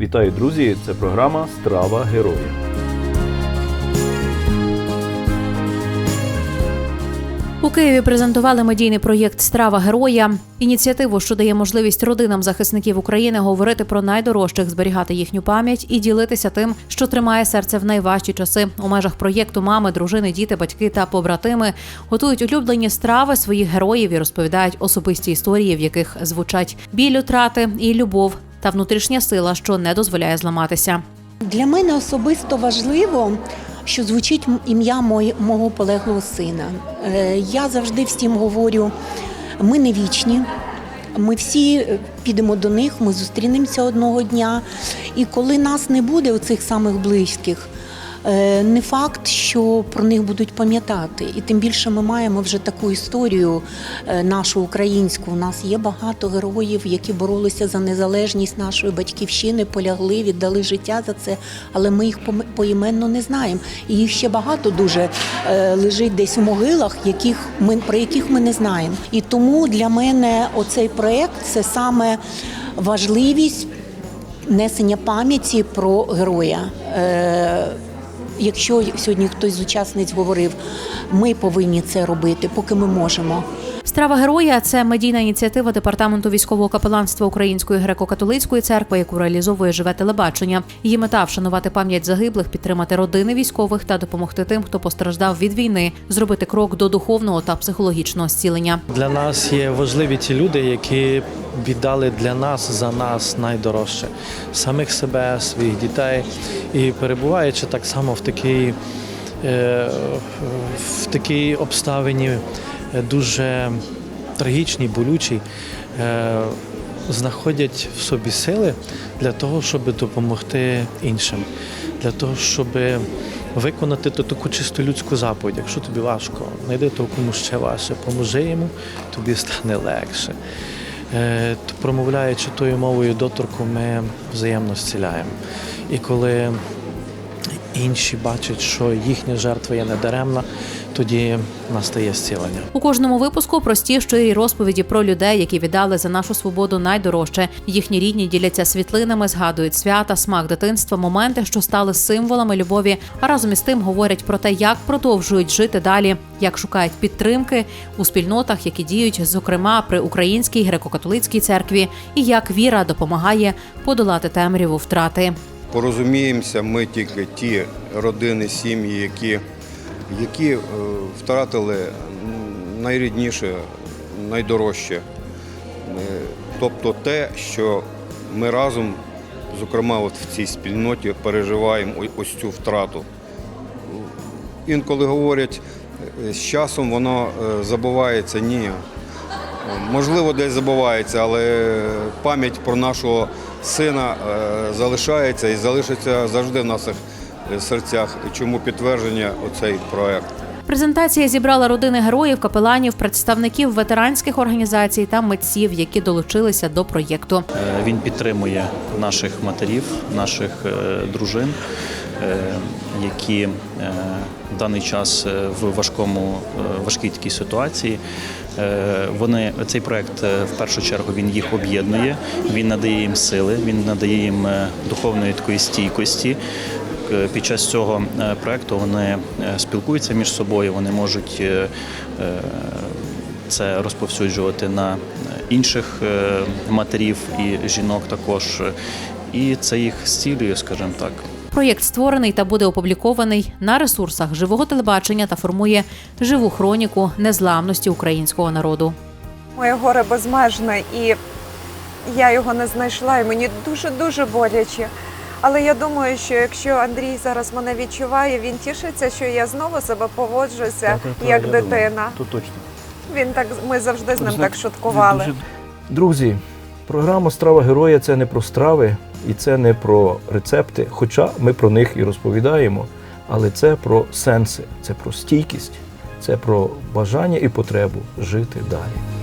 Вітаю, друзі! Це програма Страва героя. У Києві презентували медійний проєкт Страва героя. Ініціативу, що дає можливість родинам захисників України говорити про найдорожчих, зберігати їхню пам'ять і ділитися тим, що тримає серце в найважчі часи. У межах проєкту мами, дружини, діти, батьки та побратими готують улюблені страви своїх героїв і розповідають особисті історії, в яких звучать біль утрати і любов та внутрішня сила, що не дозволяє зламатися. Для мене особисто важливо, що звучить ім'я мого полеглого сина. Е, Я завжди всім говорю: ми не вічні. Ми всі е, підемо до них, ми зустрінемося одного дня. І коли нас не буде, у цих самих близьких, не факт, що про них будуть пам'ятати. І тим більше ми маємо вже таку історію е, нашу українську. У нас є багато героїв, які боролися за незалежність нашої батьківщини, полягли, віддали життя за це, але ми їх поіменно не знаємо. І їх ще багато дуже е, лежить десь у могилах, яких ми про яких ми не знаємо. І тому для мене оцей проект це саме важливість несення пам'яті про героя. Якщо сьогодні хтось з учасниць говорив, ми повинні це робити, поки ми можемо. Страва героя це медійна ініціатива департаменту військового капеланства Української греко-католицької церкви, яку реалізовує живе телебачення. Її мета вшанувати пам'ять загиблих, підтримати родини військових та допомогти тим, хто постраждав від війни, зробити крок до духовного та психологічного зцілення. Для нас є важливі ті люди, які віддали для нас за нас найдорожче самих себе, своїх дітей. І перебуваючи так само в такій, е, в такій обставині дуже трагічній, болючій, е, знаходять в собі сили для того, щоб допомогти іншим, для того, щоб виконати ту таку чисто людську заповідь. Якщо тобі важко, знайди того, кому ще важче, поможи йому, тобі стане легше. Е, Промовляючи тою мовою доторку, ми взаємно зціляємо. І коли інші бачать, що їхня жертва є недаремна, тоді настає зцілення. У кожному випуску прості щирі розповіді про людей, які віддали за нашу свободу найдорожче. Їхні рідні діляться світлинами, згадують свята, смак дитинства, моменти, що стали символами любові. А разом із тим говорять про те, як продовжують жити далі, як шукають підтримки у спільнотах, які діють, зокрема при українській греко-католицькій церкві, і як віра допомагає подолати темряву втрати. Порозуміємося ми тільки ті родини, сім'ї, які, які е, втратили найрідніше, найдорожче. Е, Тобто те, що ми разом, зокрема от в цій спільноті, переживаємо ось цю втрату. Інколи говорять, е, з часом воно забувається. Ні. Можливо, десь забувається, але пам'ять про нашого сина е, залишається і залишиться завжди в наших серцях. Чому підтвердження оцей проект. Презентація зібрала родини героїв, капеланів, представників ветеранських організацій та митців, які долучилися до проєкту. Е, Він підтримує наших матерів, наших е, дружин, які в даний час в важкому важкій такій ситуації. Е, Вони цей проект е, в першу чергу він їх об'єднує, він надає їм сили, він надає їм е, духовної такої стійкості. Під час цього проекту вони спілкуються між собою, вони можуть це розповсюджувати на інших матерів і жінок також. І це їх зцілює, скажімо так. Проєкт створений та буде опублікований на ресурсах живого телебачення та формує живу хроніку незламності українського народу. Моє горе безмежне, і я його не знайшла, і мені дуже-дуже боляче. Але я думаю, що якщо Андрій зараз мене відчуває, він тішиться, що я знову себе поводжуся як дитина. То точно. Він так ми завжди з ним так шуткували. Друзі, програма Страва героя це не про страви і це не про рецепти, хоча ми про них і розповідаємо, але це про сенси, це про стійкість, це про бажання і потребу жити далі.